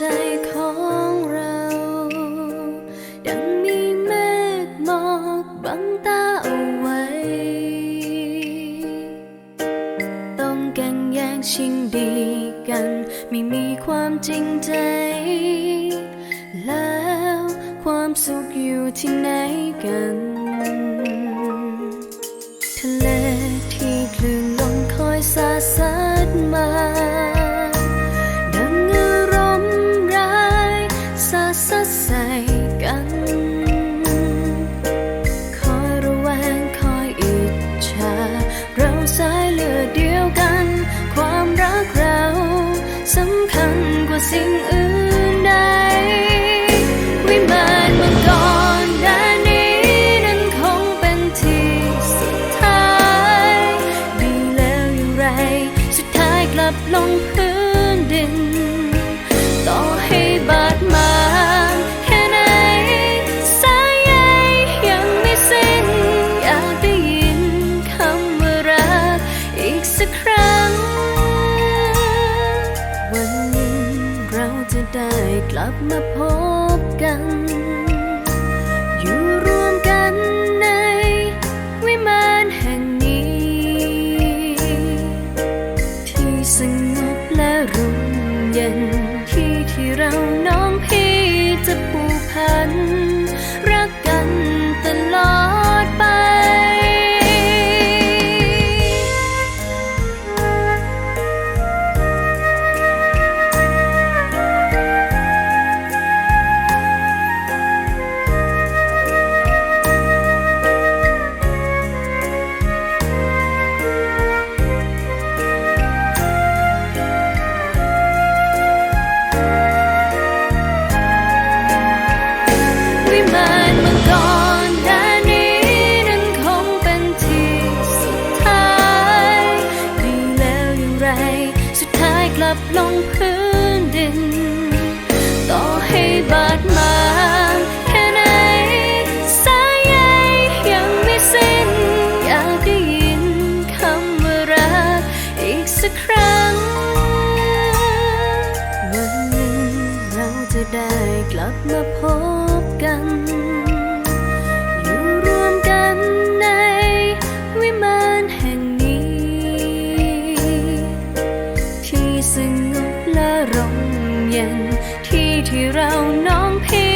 ใจของเราดังมีเมฆหมอกบังตาเอาไว้ ต้องแก่งแย่งชิงดีกัน ไม่มีความจริงใจ แล้วความสุขอยู่ที่ไหนกัน สักครั้ง วันหนึ่งเราจะได้กลับมาพบกัน ท้ายกลับลงพื้นดิน ต่อให้บาดหมางแค่ไหน สายใยยังไม่สิ้น อยากได้ยินคำว่ารักอีกสักครั้ง วันหนึ่งเราจะได้กลับมาพบ เย็นที่ที่เราน้องพี่